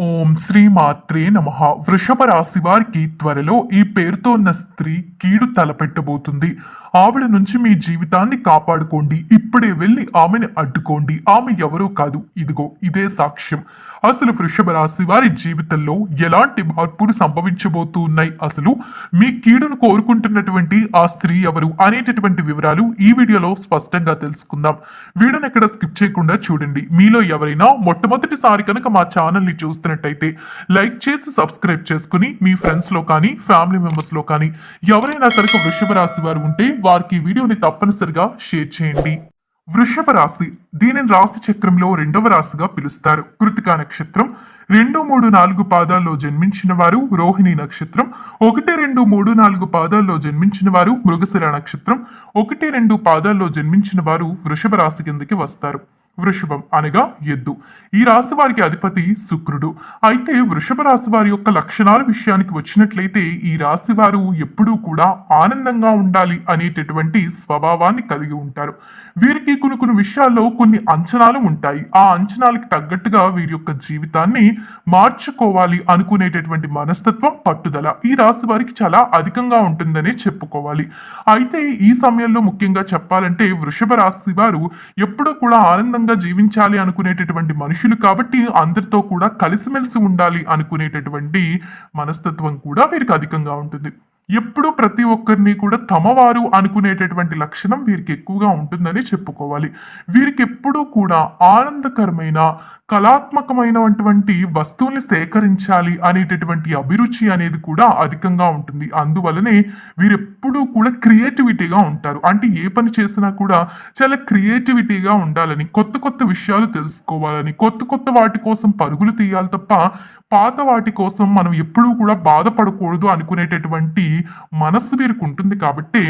ఓం శ్రీ మాత్రే నమ. వృషభ రాశి వారికి త్వరలో ఈ పేరుతో ఉన్న స్త్రీ కీడు తలపెట్టబోతుంది. ఆవిడ నుంచి మీ జీవితాన్ని కాపాడుకోండి. ఇప్పుడే వెళ్ళి ఆమెని అడ్డుకోండి. ఆమె ఎవరో కాదు. ఇదిగో ఇదే సాక్ష్యం. అసలు వృషభ రాశి వారి జీవితంలో ఎలాంటి మార్పులు సంభవించబోతూ ఉన్నాయి అసలు మీ కీడును కోరుకుంటున్నటువంటి ఆ స్త్రీ ఎవరు అనేటటువంటి వివరాలు ఈ వీడియోలో స్పష్టంగా తెలుసుకుందాం. వీడియోని ఎక్కడ స్కిప్ చేయకుండా చూడండి. మీలో ఎవరైనా మొట్టమొదటిసారి కనుక మా ఛానల్ని చూస్తున్నట్టయితే లైక్ చేసి సబ్స్క్రైబ్ చేసుకుని మీ ఫ్రెండ్స్లో కానీ ఫ్యామిలీ మెంబర్స్లో కానీ ఎవరైనా కనుక వృషభ రాశి వారు ఉంటే వారికి వీడియోని తప్పనిసరిగా షేర్ చేయండి. వృషభ రాశి దీనిని రాశి చక్రంలో రెండవ రాశిగా పిలుస్తారు. కృతికా నక్షత్రం రెండు మూడు నాలుగు పాదాల్లో జన్మించిన వారు రోహిణి నక్షత్రం ఒకటి రెండు మూడు నాలుగు పాదాల్లో జన్మించిన వారు మృగశిర నక్షత్రం ఒకటి రెండు పాదాల్లో జన్మించిన వారు వృషభ రాశి కిందకి వస్తారు. వృషభం అనగా ఎద్దు. ఈ రాశి వారికి అధిపతి శుక్రుడు. అయితే వృషభ రాశి వారి యొక్క లక్షణాల విషయానికి వచ్చినట్లయితే ఈ రాశి వారు ఎప్పుడూ కూడా ఆనందంగా ఉండాలి అనేటటువంటి స్వభావాన్ని కలిగి ఉంటారు. వీరికి కొన్ని కొన్ని విషయాల్లో కొన్ని అంచనాలు ఉంటాయి. ఆ అంచనాలకు తగ్గట్టుగా వీరి యొక్క జీవితాన్ని మార్చుకోవాలి అనుకునేటటువంటి మనస్తత్వం పట్టుదల. ఈ రాశి వారికి చాలా అధికంగా ఉంటుందనే చెప్పుకోవాలి. అయితే ఈ సమయంలో ముఖ్యంగా చెప్పాలంటే వృషభ రాశి వారు ఎప్పుడూ కూడా ఆనందంగా జీవించాలి అనుకునేటటువంటి మనుషులు కాబట్టి అందరితో కూడా కలిసిమెలిసి ఉండాలి అనుకునేటటువంటి మనస్తత్వం కూడా వీరికి అధికంగా ఉంటుంది. ఎప్పుడు ప్రతి ఒక్కరిని కూడా తమవారు అనుకునేటటువంటి లక్షణం వీరికి ఎక్కువగా ఉంటుందని చెప్పుకోవాలి. వీరికి ఎప్పుడూ కూడా ఆనందకరమైన కళాత్మకమైనటువంటి వస్తువుల్ని సేకరించాలి అనేటటువంటి అభిరుచి అనేది కూడా అధికంగా ఉంటుంది. అందువలనే వీరెప్పుడూ కూడా క్రియేటివిటీగా ఉంటారు. అంటే ఏ పని చేసినా కూడా చాలా క్రియేటివిటీగా ఉండాలని కొత్త కొత్త విషయాలు తెలుసుకోవాలని కొత్త కొత్త వాటి కోసం పరుగులు తీయాలి తప్ప పాత వాటి కోసం మనం ఎప్పుడూ కూడా బాధపడకూడదు అనుకునేటటువంటి మనస్సు వీరికి ఉంటుంది. కాబట్టి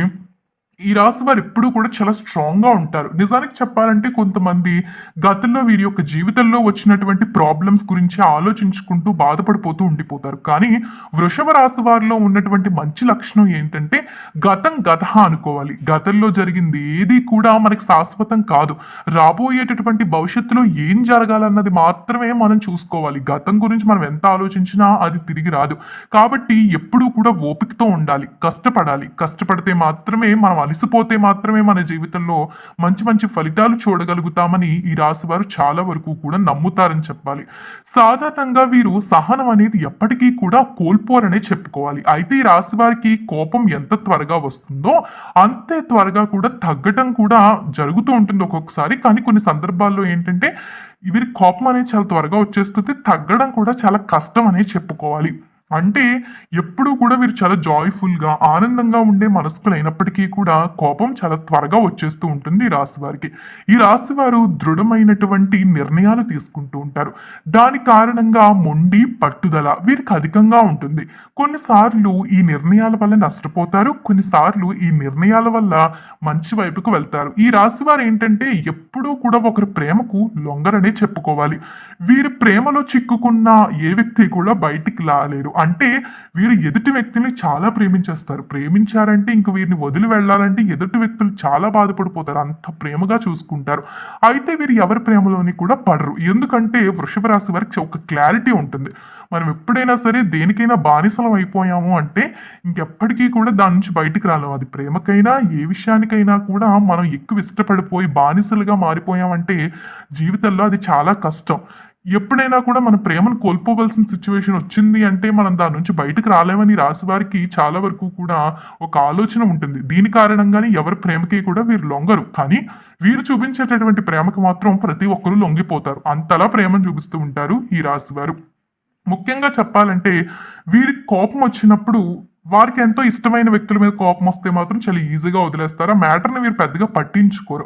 ఈ రాశి వారు ఎప్పుడూ కూడా చాలా స్ట్రాంగ్గా ఉంటారు. నిజానికి చెప్పాలంటే కొంతమంది గతంలో వీరి యొక్క జీవితంలో వచ్చినటువంటి ప్రాబ్లమ్స్ గురించి ఆలోచించుకుంటూ బాధపడిపోతూ ఉండిపోతారు. కానీ వృషభ రాశి వారిలో ఉన్నటువంటి మంచి లక్షణం ఏంటంటే గతం గత అనుకోవాలి. గతంలో జరిగింది ఏది కూడా మనకి శాశ్వతం కాదు. రాబోయేటటువంటి భవిష్యత్తులో ఏం జరగాలన్నది మాత్రమే మనం చూసుకోవాలి. గతం గురించి మనం ఎంత ఆలోచించినా అది తిరిగి రాదు. కాబట్టి ఎప్పుడూ కూడా ఓపికతో ఉండాలి. కష్టపడాలి. కష్టపడితే మాత్రమే మనం అలసిపోతే మాత్రమే మన జీవితంలో మంచి మంచి ఫలితాలు చూడగలుగుతామని ఈ రాశి వారు చాలా వరకు కూడా నమ్ముతారని చెప్పాలి. సాధారణంగా వీరు సహనం అనేది ఎప్పటికీ కూడా కోల్పోరనే చెప్పుకోవాలి. అయితే ఈ రాశి వారికి కోపం ఎంత త్వరగా వస్తుందో అంతే త్వరగా కూడా తగ్గటం కూడా జరుగుతూ ఉంటుంది ఒక్కొక్కసారి. కానీ కొన్ని సందర్భాల్లో ఏంటంటే వీరి కోపం అనేది చాలా త్వరగా వచ్చేస్తుంది తగ్గడం కూడా చాలా కష్టం అనే చెప్పుకోవాలి. అంటే ఎప్పుడూ కూడా వీరు చాలా జాయ్ఫుల్గా ఆనందంగా ఉండే మనస్కులు అయినప్పటికీ కూడా కోపం చాలా త్వరగా వచ్చేస్తూ ఉంటుంది ఈ రాశి వారికి. ఈ రాశి వారు దృఢమైనటువంటి నిర్ణయాలు తీసుకుంటూ ఉంటారు. దాని కారణంగా మొండి పట్టుదల వీరికి అధికంగా ఉంటుంది. కొన్నిసార్లు ఈ నిర్ణయాల వల్ల నష్టపోతారు కొన్నిసార్లు ఈ నిర్ణయాల వల్ల మంచి వైపుకు వెళ్తారు. ఈ రాశి వారు ఏంటంటే ఎప్పుడూ కూడా ఒకరి ప్రేమకు లొంగరనే చెప్పుకోవాలి. వీరి ప్రేమలో చిక్కుకున్న ఏ వ్యక్తి కూడా బయటికి రాలేరు. అంటే వీరు ఎదుటి వ్యక్తిని చాలా ప్రేమించేస్తారు. ప్రేమించారంటే ఇంక వీరిని వదిలి వెళ్ళాలంటే ఎదుటి వ్యక్తులు చాలా బాధపడిపోతారు. అంత ప్రేమగా చూసుకుంటారు. అయితే వీరు ఎవరి ప్రేమలోని కూడా పడరు. ఎందుకంటే వృషభ రాశి వారికి ఒక క్లారిటీ ఉంటుంది. మనం ఎప్పుడైనా సరే దేనికైనా బానిసలం అయిపోయాము అంటే ఇంకెప్పటికీ కూడా దాని నుంచి బయటికి రాలేము. అది ప్రేమకైనా ఏ విషయానికైనా కూడా మనం ఎక్కువ ఇష్టపడిపోయి బానిసలుగా మారిపోయామంటే జీవితంలో అది చాలా కష్టం. ఎప్పుడైనా కూడా మన ప్రేమను కోల్పోవలసిన సిచ్యువేషన్ వచ్చింది అంటే మనం దాని నుంచి బయటకు రాలేమని రాసి వారికి చాలా వరకు కూడా ఒక ఆలోచన ఉంటుంది. దీని కారణంగానే ఎవరి ప్రేమకి కూడా వీరు లొంగరు. కానీ వీరు చూపించేటటువంటి ప్రేమకు మాత్రం ప్రతి ఒక్కరూ లొంగిపోతారు. అంతలా ప్రేమను చూపిస్తూ ఉంటారు ఈ రాశి వారు. ముఖ్యంగా చెప్పాలంటే వీరికి కోపం వచ్చినప్పుడు వారికి ఎంతో ఇష్టమైన వ్యక్తుల మీద కోపం వస్తే మాత్రం చాలా ఈజీగా వదిలేస్తారు. ఆ మ్యాటర్ని వీరు పెద్దగా పట్టించుకోరు.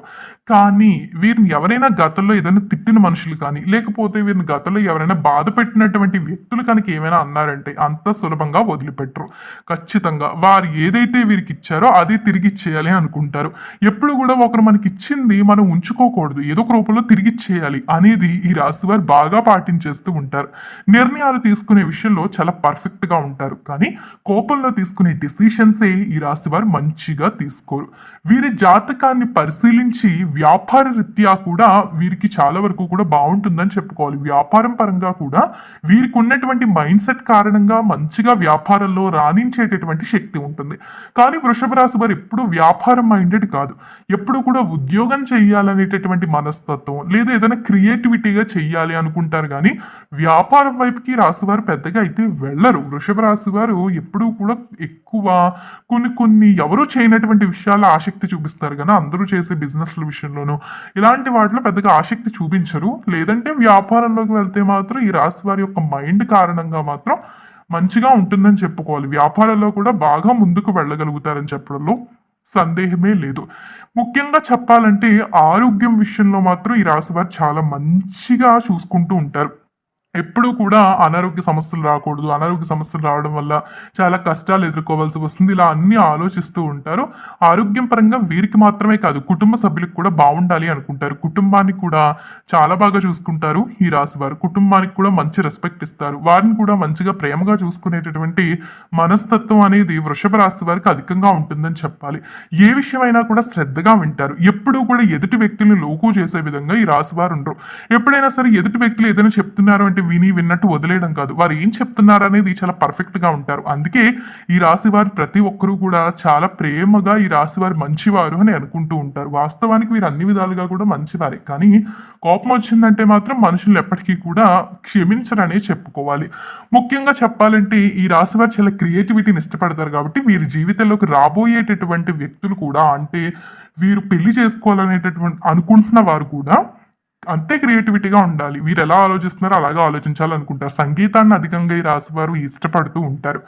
కానీ వీరిని ఎవరైనా గతంలో ఏదైనా తిట్టిన మనుషులు కానీ లేకపోతే వీరిని గతంలో ఎవరైనా బాధ పెట్టినటువంటి వ్యక్తులు కనుక ఏమైనా అన్నారంటే అంత సులభంగా వదిలిపెట్టరు. ఖచ్చితంగా వారు ఏదైతే వీరికి ఇచ్చారో అది తిరిగి ఇచ్చేయాలి అనుకుంటారు. ఎప్పుడు కూడా ఒకరు మనకి ఇచ్చింది మనం ఉంచుకోకూడదు. ఏదో ఒక రూపంలో తిరిగి ఇచ్చేయాలి అనేది ఈ రాశి వారు బాగా పాటించేస్తూ ఉంటారు. నిర్ణయాలు తీసుకునే విషయంలో చాలా పర్ఫెక్ట్గా ఉంటారు. కానీ కోపంలో తీసుకునే డిసిషన్సే ఈ రాశి వారు మంచిగా తీసుకోరు. వీరి జాతకాన్ని పరిశీలించి వ్యాపార రీత్యా కూడా వీరికి చాలా వరకు కూడా బాగుంటుందని చెప్పుకోవాలి. వ్యాపారం పరంగా కూడా వీరికి ఉన్నటువంటి మైండ్ సెట్ కారణంగా మంచిగా వ్యాపారంలో రాణించేటటువంటి శక్తి ఉంటుంది. కానీ వృషభ రాశి వారు ఎప్పుడు వ్యాపారం మైండెడ్ కాదు. ఎప్పుడు కూడా ఉద్యోగం చేయాలనేటటువంటి మనస్తత్వం లేదా ఏదైనా క్రియేటివిటీగా చేయాలి అనుకుంటారు కానీ వ్యాపారం వైపుకి రాశివారు పెద్దగా అయితే వెళ్ళరు. వృషభ రాశి వారు ఎప్పుడూ కూడా ఎక్కువ కొన్ని కొన్ని ఎవరు చేయనటువంటి విషయాల ఆసక్తి చూపిస్తారు కానీ అందరూ చేసే బిజినెస్ల విషయంలోనూ ఇలాంటి వాటిలో పెద్దగా ఆసక్తి చూపించరు. లేదంటే వ్యాపారంలోకి వెళ్తే మాత్రం ఈ రాశి వారి యొక్క మైండ్ కారణంగా మాత్రం మంచిగా ఉంటుందని చెప్పుకోవాలి. వ్యాపారంలో కూడా బాగా ముందుకు వెళ్ళగలుగుతారని చెప్పడంలో సందేహమే లేదు. ముఖ్యంగా చెప్పాలంటే ఆరోగ్యం విషయంలో మాత్రం ఈ రాశి వారు చాలా మంచిగా చూసుకుంటూ ఉంటారు. ఎప్పుడూ కూడా అనారోగ్య సమస్యలు రాకూడదు. అనారోగ్య సమస్యలు రావడం వల్ల చాలా కష్టాలు ఎదుర్కోవాల్సి వస్తుంది. ఇలా అన్ని ఆలోచిస్తూ ఉంటారు. ఆరోగ్యం పరంగా వీరికి మాత్రమే కాదు కుటుంబ సభ్యులకు కూడా బాగుండాలి అనుకుంటారు. కుటుంబానికి కూడా చాలా బాగా చూసుకుంటారు ఈ రాశి వారు. కుటుంబానికి కూడా మంచి రెస్పెక్ట్ ఇస్తారు. వారిని కూడా మంచిగా ప్రేమగా చూసుకునేటటువంటి మనస్తత్వం అనేది వృషభ రాశి వారికి అధికంగా ఉంటుందని చెప్పాలి. ఏ విషయమైనా కూడా శ్రద్ధగా వింటారు. ఎప్పుడూ కూడా ఎదుటి వ్యక్తుల్ని లోకు చేసే విధంగా ఈ రాశి వారు ఉండరు. ఎప్పుడైనా సరే ఎదుటి వ్యక్తులు ఏదైనా చెప్తున్నారు అంటే విని విన్నట్టు వదిలేయడం కాదు. వారు ఏం చెప్తున్నారు అనేది చాలా పర్ఫెక్ట్గా ఉంటారు. అందుకే ఈ రాశి వారు ప్రతి ఒక్కరూ కూడా చాలా ప్రేమగా ఈ రాశి వారు మంచివారు అని అనుకుంటూ ఉంటారు. వాస్తవానికి వీరు అన్ని విధాలుగా కూడా మంచివారే. కానీ కోపం వచ్చిందంటే మాత్రం మనుషులు ఎప్పటికీ కూడా క్షమించరనే చెప్పుకోవాలి. ముఖ్యంగా చెప్పాలంటే ఈ రాశి వారు చాలా క్రియేటివిటీని ఇష్టపడతారు కాబట్టి వీరి జీవితంలోకి రాబోయేటటువంటి వ్యక్తులు కూడా అంటే వీరు పెళ్ళి చేసుకోవాలనేటటువంటి అనుకుంటున్న వారు కూడా అంతే క్రియేటివిటీగా ఉండాలి. వీరు ఎలా ఆలోచిస్తున్నారో అలాగే ఆలోచించాలనుకుంటారు. సంగీతాన్ని అధికంగా ఈ రాశి వారు ఇష్టపడుతూ ఉంటారు.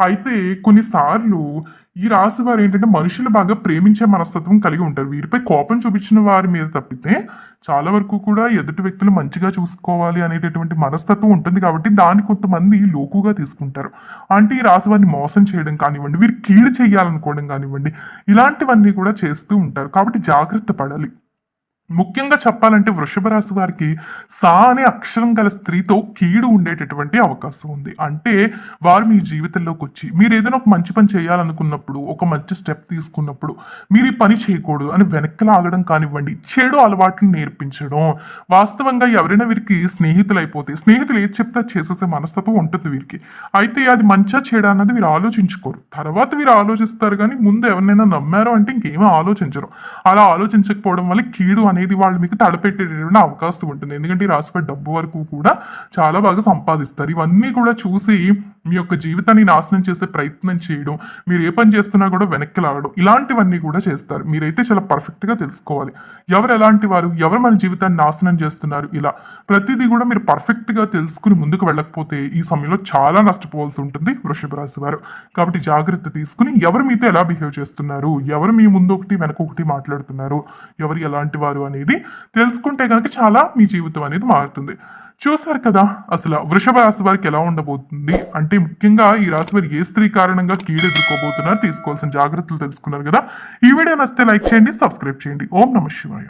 అయితే కొన్నిసార్లు ఈ రాశి వారు ఏంటంటే మనుషులు బాగా ప్రేమించే మనస్తత్వం కలిగి ఉంటారు. వీరిపై కోపం చూపించిన వారి మీద తప్పితే చాలా వరకు కూడా ఎదుటి వ్యక్తులు మంచిగా చూసుకోవాలి అనేటటువంటి మనస్తత్వం ఉంటుంది కాబట్టి దాన్ని కొంతమంది లోకుగా తీసుకుంటారు. అంటే ఈ రాశి వారిని మోసం చేయడం కానివ్వండి వీరు కీడు చేయాలనుకోవడం కానివ్వండి ఇలాంటివన్నీ కూడా చేస్తూ ఉంటారు. కాబట్టి జాగ్రత్త పడాలి. ముఖ్యంగా చెప్పాలంటే వృషభ రాశి వారికి సా అనే అక్షరం గల స్త్రీతో కీడు ఉండేటటువంటి అవకాశం ఉంది. అంటే వారు మీ జీవితంలోకి వచ్చి మీరు ఏదైనా ఒక మంచి పని చేయాలనుకున్నప్పుడు ఒక మంచి స్టెప్ తీసుకున్నప్పుడు మీరు ఈ పని చేయకూడదు అని వెనక్కి లాగడం కానివ్వండి చెడు అలవాట్లు నేర్పించడం. వాస్తవంగా ఎవరైనా వీరికి స్నేహితులు అయిపోతే స్నేహితులు ఏది చెప్తే చేసేసే మనస్తత్వం ఉంటుంది వీరికి. అయితే అది మంచిగా చేయడం అన్నది వీరు ఆలోచించుకోరు. తర్వాత వీరు ఆలోచిస్తారు కానీ ముందు ఎవరినైనా నమ్మారు అంటే ఇంకేమీ ఆలోచించరు. అలా ఆలోచించకపోవడం వల్ల కీడు అనేది వాళ్ళు మీకు తడపెట్టేటటువంటి అవకాశం ఉంటుంది. ఎందుకంటే ఈ రాశిపై డబ్బు వరకు కూడా చాలా బాగా సంపాదిస్తారు. ఇవన్నీ కూడా చూసి మీ యొక్క జీవితాన్ని నాశనం చేసే ప్రయత్నం చేయడం మీరు ఏ పని చేస్తున్నా కూడా వెనక్కి లాగడం ఇలాంటివన్నీ కూడా చేస్తారు. మీరైతే చాలా పర్ఫెక్ట్గా తెలుసుకోవాలి. ఎవరు ఎలాంటి వారు ఎవరు మన జీవితాన్ని నాశనం చేస్తున్నారు ఇలా. ప్రతిదీ కూడా మీరు పర్ఫెక్ట్గా తెలుసుకుని ముందుకు వెళ్ళకపోతే ఈ సమయంలో చాలా నష్టపోవాల్సి ఉంటుంది వృషభ రాశి వారు. కాబట్టి జాగ్రత్త తీసుకుని ఎవరు మీతో ఎలా బిహేవ్ చేస్తున్నారు ఎవరు మీ ముందు ఒకటి వెనక ఒకటి మాట్లాడుతున్నారు ఎవరు ఎలాంటి వారు అనేది తెలుసుకుంటే కనుక చాలా మీ జీవితం అనేది మారుతుంది. చూసారు కదా? అసలు వృషభ రాశి వారికి ఎలా ఉండబోతుంది? అంటే ముఖ్యంగా ఈ రాశి వారు ఏ స్త్రీ కారణంగా కీడు ఎదుర్కోబోతున్నారు? తీసుకోవాల్సిన జాగ్రత్తలు తెలుసుకున్నారు కదా? ఈ వీడియో నచ్చితే లైక్ చేయండి సబ్స్క్రైబ్ చేయండి. ఓం నమ శివాయ.